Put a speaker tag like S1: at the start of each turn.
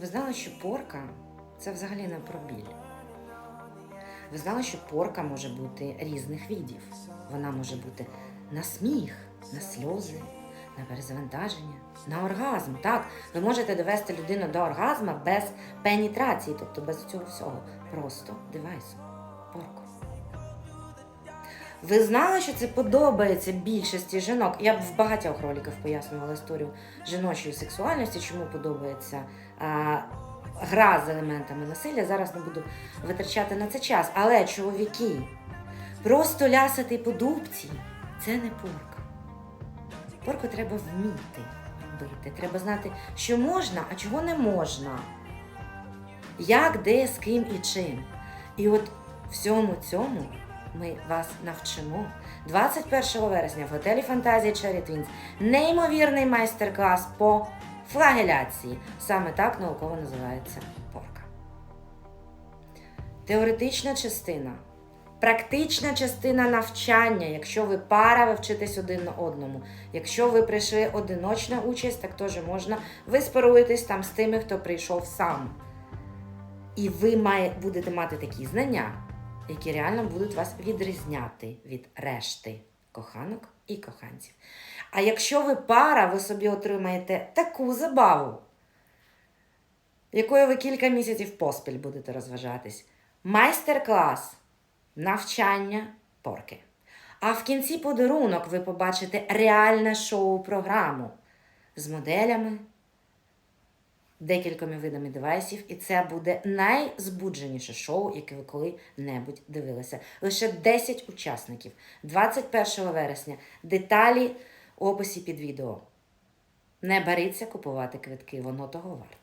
S1: Ви знали, що порка це взагалі не про біль. Ви знали, що порка може бути різних видів. Вона може бути на сміх, на сльози, на перезавантаження, на оргазм. Так, ви можете довести людину до оргазму без пенітрації, тобто без цього всього. Просто девайсом. Порку. Ви знали, що це подобається більшості жінок? Я б в багатьох роликах пояснювала історію жіночої сексуальності, чому подобається а, гра з елементами насилля. Зараз не буду витрачати на це час. Але чоловіки, просто лясати по дубці це не порка. Порку треба вміти робити. Треба знати, що можна, а чого не можна. Як, де, з ким і чим. І от всьому цьому ми вас навчимо 21 вересня в готелі Фантазія Twins неймовірний майстер-клас по флагеляції. Саме так науково називається порка. Теоретична частина. Практична частина навчання, якщо ви пара, ви вчитесь один на одному. Якщо ви прийшли одиночна участь, так теж можна. Ви спаруєтесь там з тими, хто прийшов сам. І ви має, будете мати такі знання, які реально будуть вас відрізняти від решти коханок і коханців. А якщо ви пара, ви собі отримаєте таку забаву, якою ви кілька місяців поспіль будете розважатись. Майстер-клас, навчання порки. А в кінці подарунок ви побачите реальне шоу-програму з моделями, декількома видами девайсів, і це буде найзбудженіше шоу, яке ви коли-небудь дивилися. Лише 10 учасників 21 вересня. Деталі в описі під відео. Не баріться купувати квитки, воно того варте.